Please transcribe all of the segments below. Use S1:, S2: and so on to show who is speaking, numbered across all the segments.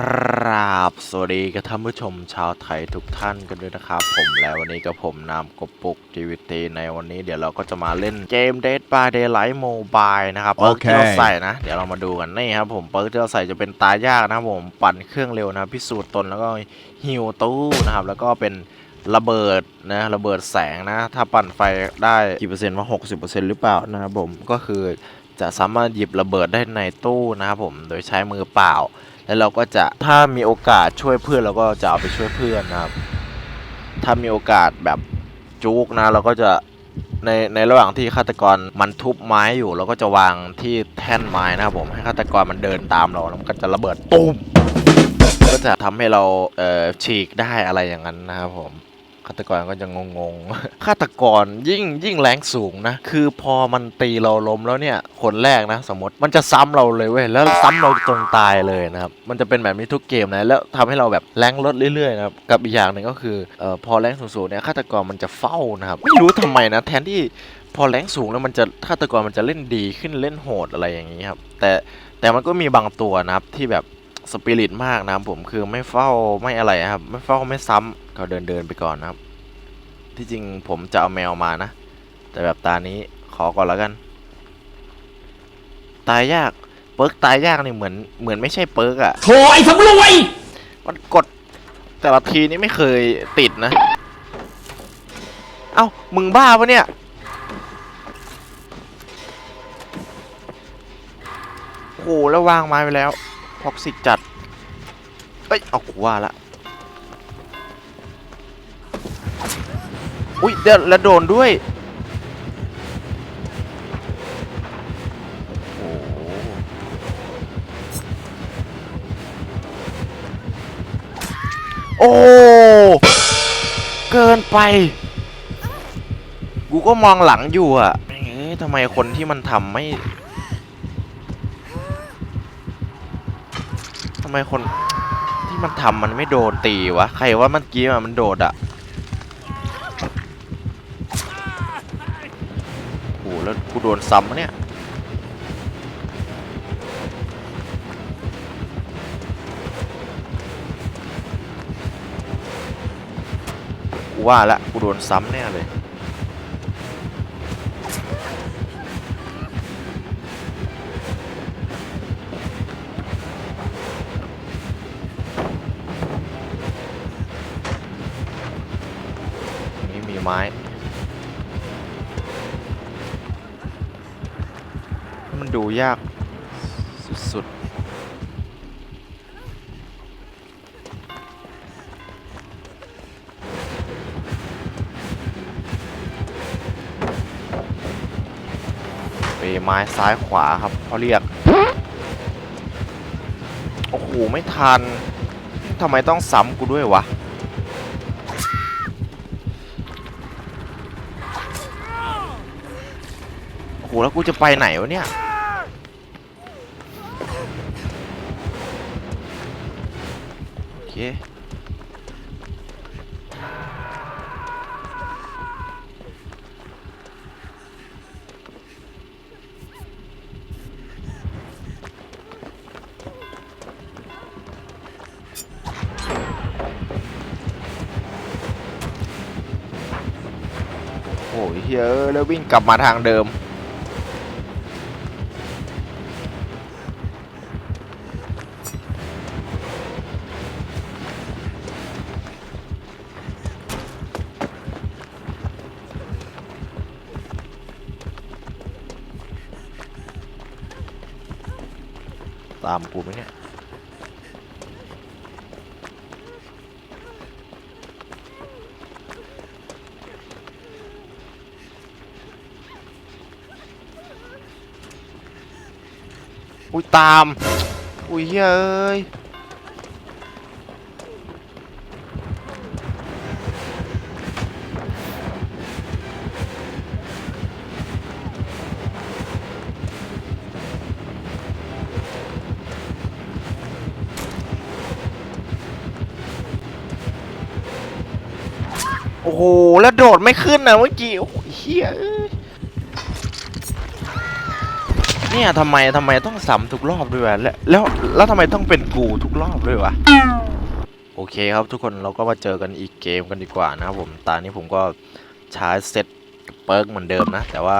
S1: ครับสวัสดีกับท่านผู้ชมชาวไทยทุกท่านกันด้วยนะครับ ผมแล้ววันนี้กับผมนามกบปุกทีวีตีในวันนี้เดี๋ยวเราก็จะมาเล่นเกม Dead by Daylight Mobile นะครับเปิร์กที่เราใส่นะ เดี๋ยวเรามาดูกันนี่ครับผมเปิร์กที่เราใส่จะเป็นตายยากนะครับผมปั่นเครื่องเร็วนะพิสูจน์ตนแล้วก็ฮิวตู้นะครับแล้วก็เป็นระเบิดนะระเบิดแสงนะ ถ้าปั่นไฟได้กี่เปอร์เซ็นต์ว่า60%หรือเปล่านะครับผมก็คือจะสามารถหยิบระเบิดได้ในตู้นะครับผมโดยใช้มือเปล่า แล้วเราก็จะถ้ามีโอกาสช่วยเพื่อนเราก็จะเอาไปช่วยเพื่อนนะครับ ถ้ามีโอกาสแบบจุกนะเราก็จะในในระหว่างที่ฆาตกรมันทุบไม้อยู่เราก็จะวางที่แท่นไม้นะครับผมให้ฆาตกรมันเดินตามเราแล้วมันก็จะระเบิดตุ้มก็จะทำให้เราเอ่อฉีกได้อะไรอย่างนั้นนะครับผม ฆาตกรก็จะงงๆฆาตกรยิ่งยิ่งแรงสูงนะ คือพอมันตีเราล้มแล้วเนี่ยคนแรกนะ สมมติมันจะซ้ำเราเลยเว้ยแล้วซ้ำเราจนตายเลยนะครับมันจะเป็นแบบนี้ทุกเกมนะแล้วทำให้เราแบบแรงลดเรื่อยๆนะครับกับอีกอย่างหนึ่งก็คือเอ่อพอแรงสูงๆเนี่ยฆาตกรมันจะเฝ้านะครับไม่รู้ทำไมนะแทนที่พอแรงสูงแล้วมันจะฆาตกรมันจะเล่นดีขึ้นเล่นโหดอะไรอย่างนี้ครับแต่แต่มันก็มีบางตัวนะครับที่แบบ สปิริตมากนะครับผมคือไม่เฝ้าไม่อะไรครับ ไม่เฝ้าไม่ซ้ำก็เดินเดินๆไปก่อนนะครับ ที่จริงผมจะเอาแมวมานะ แต่แบบตานี้ขอก่อนแล้วกัน ตายยากเปิร์กตายยากนี่เหมือนเหมือนไม่ใช่เปิร์กอะ
S2: โถไอ้สำรวย
S1: มันกดแต่ละทีนี่ไม่เคยติดนะ เอ้า มึงบ้าปะเนี่ย โอ้โหแล้ววางไม้ไปแล้ว ท็อกซิกจัด เอ้ย เอากูว่าละ อุ้ยเดี๋ยวแล้วโดนด้วย โอ้โอ้ เกินไป กูก็มองหลังอยู่อะเอ๊ะทำไมคนที่มันทำไม่ ทำไมคนที่มันทำมันไม่โดนตีวะ ใครว่าเมื่อกี้มันโดดอะโอ้โหแล้วกูโดนซ้ำเนี่ยกูว่าละกูโดนซ้ำแน่เลย ไม้มันดูยากสุดๆเปไม้ซ้ายขวาครับเขาเรียก โอ้โห ไม่ทันทำไมต้องซ้ำกูด้วยวะ โอ้โหแล้วกูจะไปไหนวะเนี่ย โอเค โอ้ยเฮ้ยแล้ววิ่งกลับมาทางเดิมามกูไหมเนี่ยอุ้ยตาม อุ้ยเฮ้ย ไม่ขึ้นนะเมื่อกี้โอ้โหเฮียเนี่ยทำไมทำไมต้องซ้ำทุกรอบด้วยวะแล้วแล้วแล้วทำไมต้องเป็นกูทุกรอบด้วยวะโอเคครับทุกคนเราก็มาเจอกันอีกเกมกันดีกว่านะครับผมตอนนี้ผมก็ใช้เซตเปิร์กเหมือนเดิมนะ แต่ว่า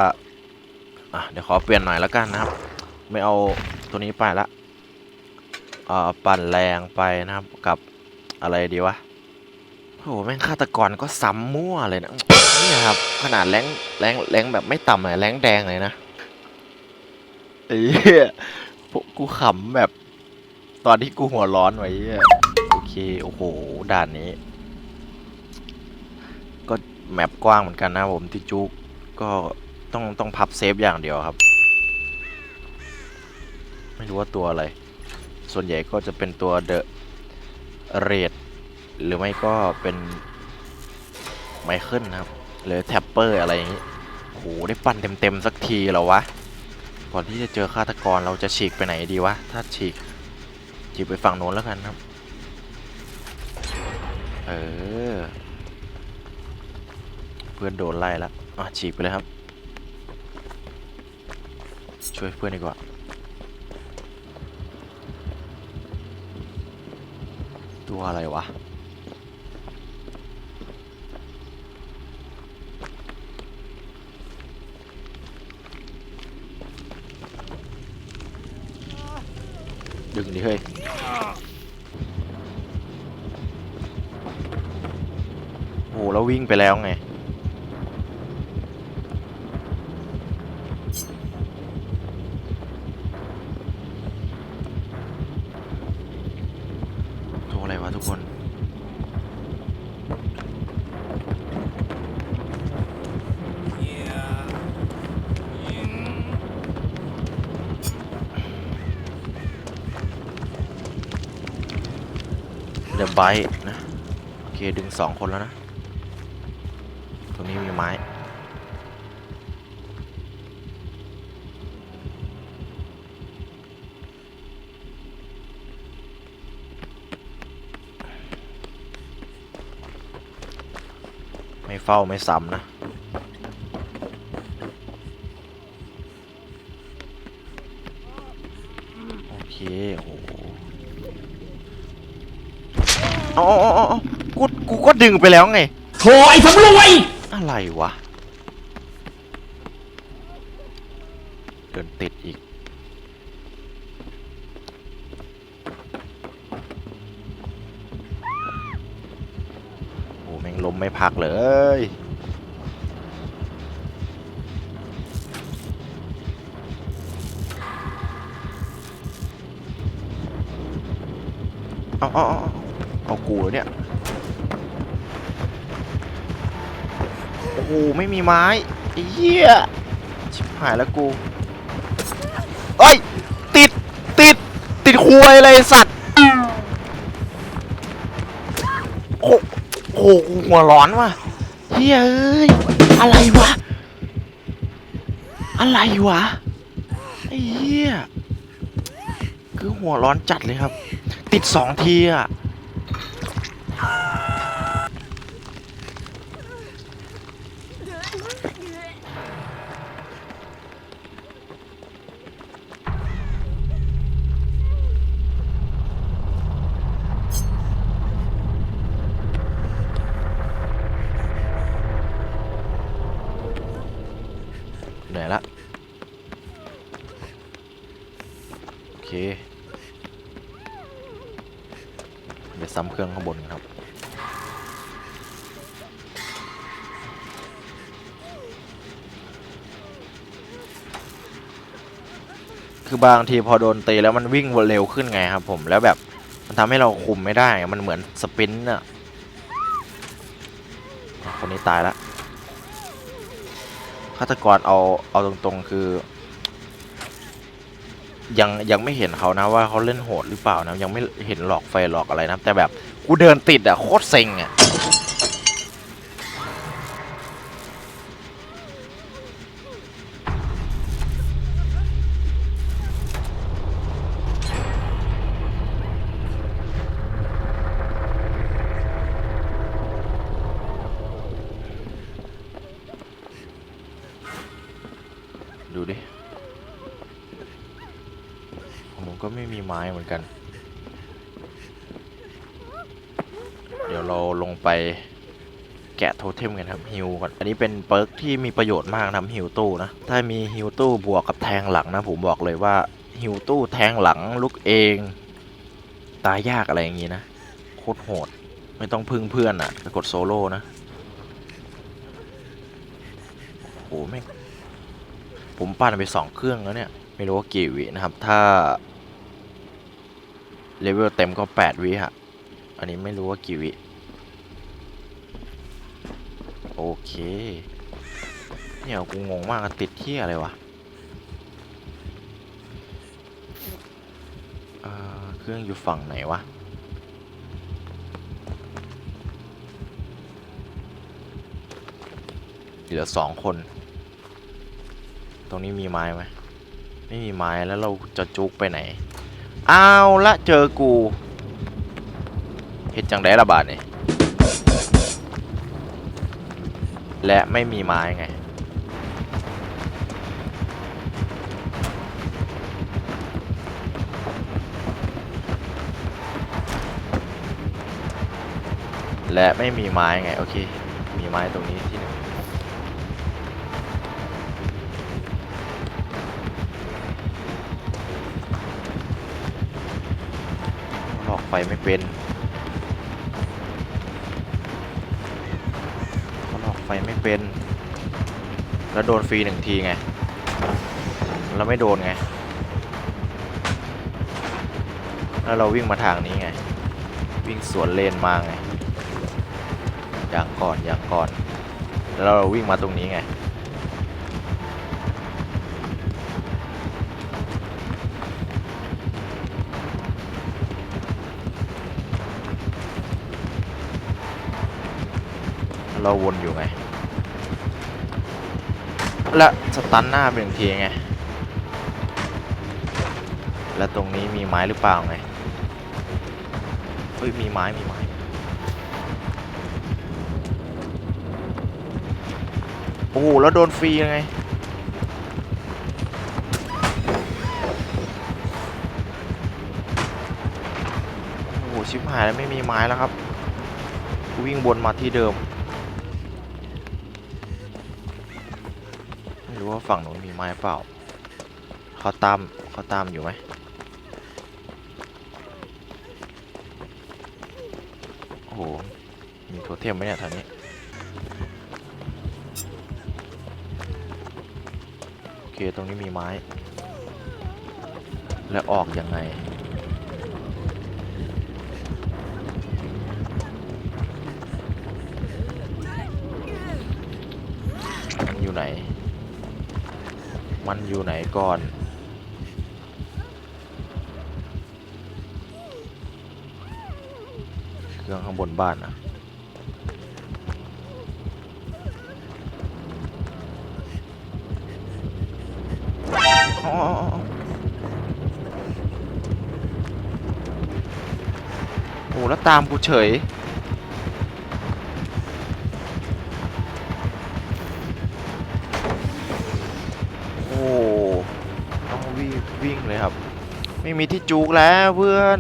S1: อะเดี๋ยวขอเปลี่ยนหน่อยแล้วกันนะครับ ไม่เอาตัวนี้ไปละอ่อปั่นแรงไปนะครับกับอะไรดีวะ โอ้โหแม่งฆาตกรก็ซ้ำมั่วเลยนะนี่ครับ ขนาดแรงแรงแรงแบบไม่ต่ำเลยแรงแดงเลยนะไอ้เหี้ยพวกกูขำแบบ ตอนที่กูหัวร้อนไว้โอเค โอ้โห ด่านนี้ ก็แมปกว้างเหมือนกันนะผมที่จุกก็ต้องต้องพับเซฟอย่างเดียวครับ ไม่รู้ว่าตัวอะไร ส่วนใหญ่ก็จะเป็นตัวเดอะเรด หรือไม่ก็เป็นไมเคิลนะครับ หรือแท็ปเปอร์อะไรอย่างนี้โอ้โหได้ปั่นเต็มๆสักทีแล้ววะ ก่อนที่จะเจอฆาตกรเราจะฉีกไปไหนดีวะ ถ้าฉีกฉีกไปฝั่งโน้นแล้วกันครับ เออ เพื่อนโดนไล่แล้วอะฉีกไปเลยครับ ช่วยเพื่อนดีกว่าตัวอะไรวะ ดึงดิเฮ้ยโอ้แล้ววิ่งไปแล้วไง เดอะไบนะ โอเค ดึงสองคนแล้วนะ ตรงนี้มีไม้ไม่เฝ้าไม่ซ้ำนะ กูกูก็ดึงไปแล้วไง
S2: โถไอ้สำรวย
S1: อะไรวะเดินติดอีก โอ้แม่งลมไม่พักเลยเอาเอาเอาเอาเอากูเหรอเนี่ย โอ้โหไม่มีไม้ไอ้เหี้ยชิบหายแล้วกูเอ้ยติดติดติดคุยเลยสัตว์โอ้โหกูหัวร้อนว่ะเฮ้ยเอ้ยอะไรวะ อะไรวะไอ้เหี้ยคือหัวร้อนจัดเลยครับ ติดสองทีอะ เหนื่อยละ โอเค เครื่องข้างบนครับคือบางทีพอโดนตีแล้วมันวิ่งเร็วขึ้นไงครับผมแล้วแบบมันทำให้เราคุมไม่ได้มันเหมือนสปินต์อะคนนี้ตายแล้วฆาตกรเอาเอาตรงๆคือ ยังยังไม่เห็นเขานะว่าเขาเล่นโหดหรือเปล่านะยังไม่เห็นหลอกไฟหลอกอะไรนะแต่แบบกูเดินติดอะโคตรเซ็งอะดูดิ ไม่มีไม้เหมือนกัน เดี๋ยวเราลงไปแกะโทเทมกันครับฮิวก่อนอันนี้เป็นเปิร์กที่มีประโยชน์มากนะฮิวตู้นะ ถ้ามีฮิวตู้บวกกับแทงหลังนะ ผมบอกเลยว่าฮิวตู้แทงหลังลุกเอง ตายยากอะไรอย่างงี้นะโคตรโหดไม่ต้องพึ่งเพื่อนอะไปกดโซโล่นะโอ้โหแม่งผมปั่นไปสองเครื่องแล้วเนี่ย ไม่รู้ว่ากี่วินะครับ ถ้า เลเวลเต็มก็ 8 วิฮะ อันนี้ไม่รู้ว่ากี่วิ โอเค เนี่ยกูงงมากติดที่อะไรวะเครื่องอยู่ฝั่งไหนวะ เหลือสองคน ตรงนี้มีไม้ไหม ไม่มีไม้แล้วเราจะจุกไปไหน เอาละเจอกูเฮ็ดจังได้ระบาดนี่และไม่มีไม้ไง และไม่มีไม้ไง โอเค มีไม้ตรงนี้ที่หนึ่ง ไฟไม่เป็นเขาหลอกไฟไม่เป็น แล้วโดนฟรีหนึ่งทีไงแล้วไม่โดนไง แล้วเราวิ่งมาทางนี้ไง วิ่งสวนเลนมาไง อย่างก่อนอย่างก่อน แล้วเราวิ่งมาตรงนี้ไง เราวนอยู่ไง และสตันหน้าเป็นหนึ่งทีไง และตรงนี้มีไม้หรือเปล่าไง เฮ้ย มีไม้ มีไม้ โอ้โหแล้วโดนฟรียังไงโอ้โหชิบหายแล้วไม่มีไม้แล้วครับ วิ่งวนมาที่เดิม ฝั่งนู้นมีไม้เปล่าเขาตามเขาตามอยู่ไหมโอ้โหมีโทเทมไหมเนี่ยแถวนี้โอเคตรงนี้มีไม้ แล้วออกยังไงมันอยู่ไหน มันอยู่ไหนก่อน เครื่องข้างบนบ้านนะอ๋อโอ้แล้วตามกูเฉย ครับ ไม่มีที่จุกแล้วเพื่อน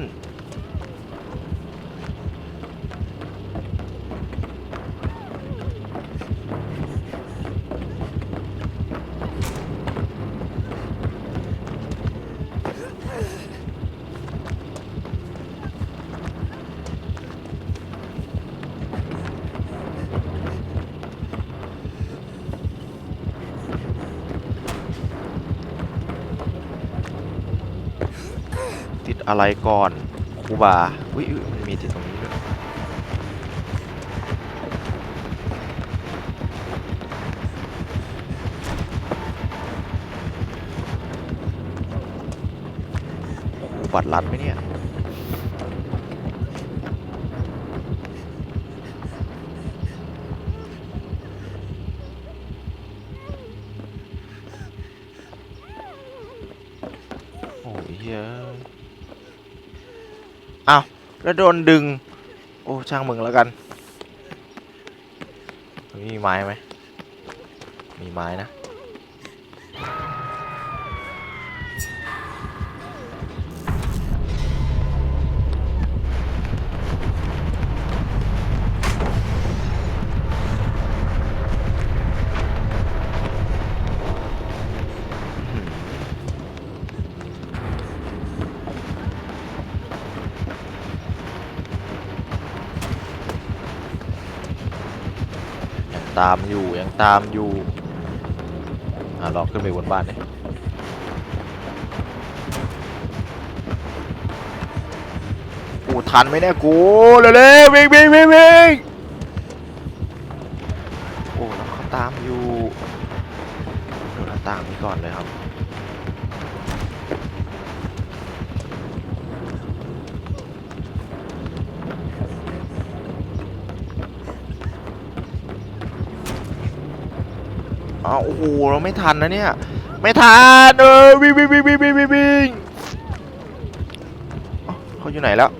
S1: อะไรก่อนครูบาอุ้ยมันมีติดตรงนี้ด้วยครูบัตรลัดไหมเนี่ยโอ้ยเยอ้ อ้าวแล้วโดนดึง โอ้ช่างมึงแล้วกันมีไม้ไหมมีไม้นะ ตามอยู่ยังตามอยู่อะลองขึ้นไปบนบ้านเลยกูทันไหมเนี่ยกูเร็วๆวิ่งวิ่งวิ่งวิ่งโอ้แล้วเขาตามอยู่ดูหน้าต่างนี้ก่อนเลยครับ อ้าโอ้โหเราไม่ทันนะเนี่ย ไม่ทันเออวิ่งวิ่งวิ่งวิ่งวิ่งวิ่งวิ่งเอ้าเขาอยู่ไหนแล้ว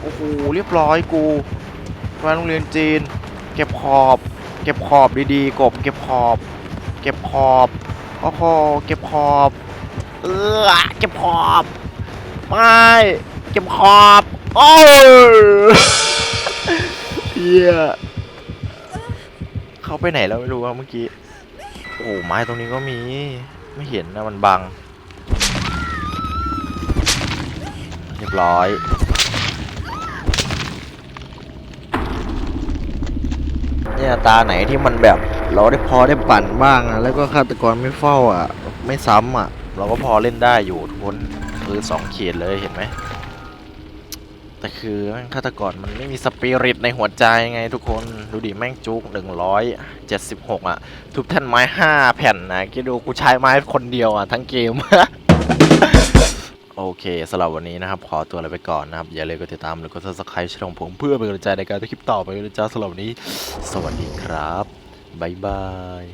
S1: โอ้โหเรียบร้อยกูมาโรงเรียนจีน เก็บขอบ เก็บขอบดีๆ กบ เก็บขอบ เก็บขอบโอ้โหเก็บขอบ เออเก็บขอบ ไม่ เก็บขอบโอ้ยเฮียเขาไปไหนแล้วไม่รู้ว่าเมื่อกี้ โอ้ไม้ตรงนี้ก็มี ไม่เห็นนะมันบัง เรียบร้อยเนี่ยตาไหนที่มันแบบเราได้พอได้ปั่นบ้างอะแล้วก็ฆาตกรไม่เฝ้าอะ ไม่ซ้ำอะ เราก็พอเล่นได้อยู่ทุกคนคือสองเขียดเลยเห็นไหม แต่คือแม่งฆาตกรมันไม่มีสปิริตในหัวใจไงทุกคนดูดิแม่งจุก176 อะ ทุบแท่นไม้ 5 แผ่นนะคิดดูกูใช้ไม้คนเดียวอะ ทั้งเกม โอเคสำหรับวันนี้นะครับ ขอตัวลาไปก่อนนะครับ อย่าลืมกดติดตามหรือกด subscribe ช่องผมเพื่อเป็นกำลังใจในการทำคลิปต่อไปนะจ๊ะสำหรับวันนี้ สวัสดีครับบ๊ายบาย